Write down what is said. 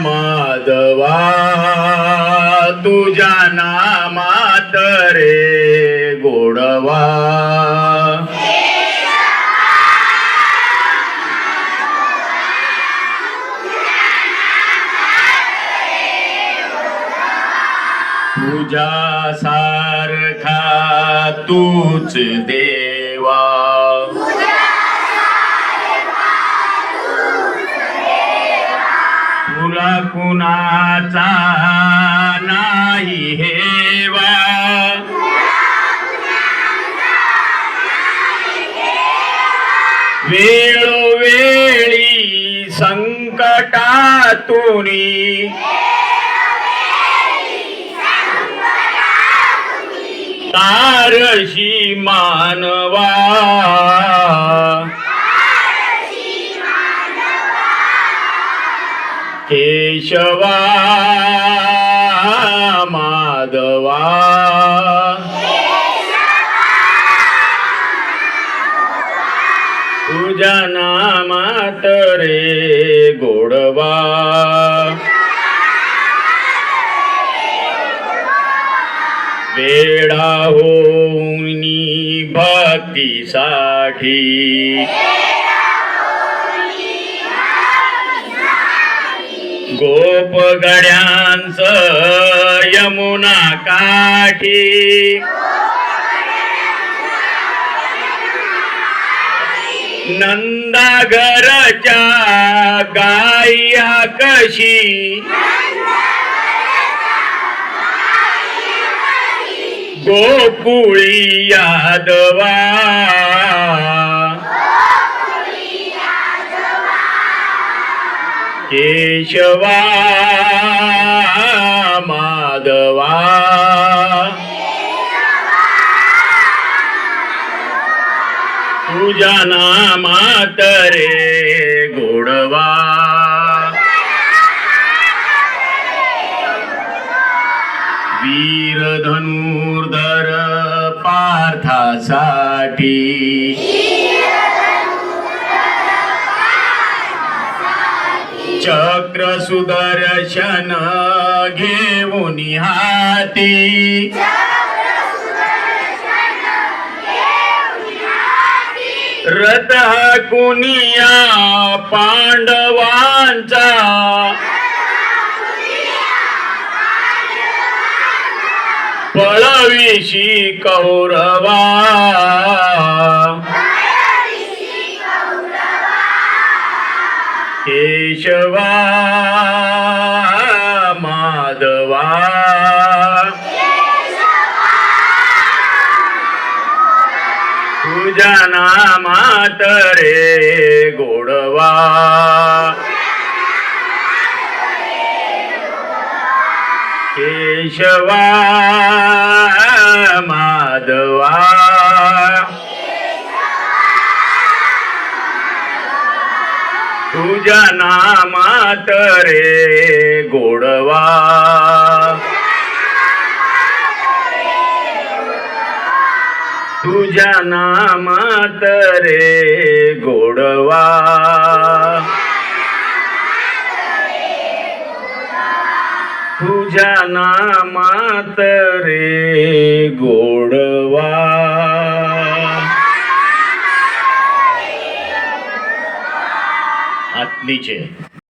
माधवा तुझ्या नामात रे गोडवा. तुझ्या सारखा तूच देवा. तुला कुणाचा नाही हेवा वेळोवेळी संकटातून तारशी मानवा. केशवा माधवा। तुझ्या नामात रे गोडवा। वेळा होऊनी भक्तीसाठी गोपगड्यांच यमुना काठी. नंदागरच्या गाया कशी? गोकुळी यादवा केशवा माधवा. तुझ्या नामात रे गोडवा. वीर धनुर्धर पार्थासाठी. चक्र सुदर्शन घेऊन हाती. रथ कुनिया पांडवांचा. पळविशी कौरवा. केशवा माधवा तुझ्या नामात रे गोडवा केशवा माधवा तुझ्या नामात रे गोडवा. तुझ्या नामात रे गोडवा. तुझ्या नामात रे गोड માંદી છે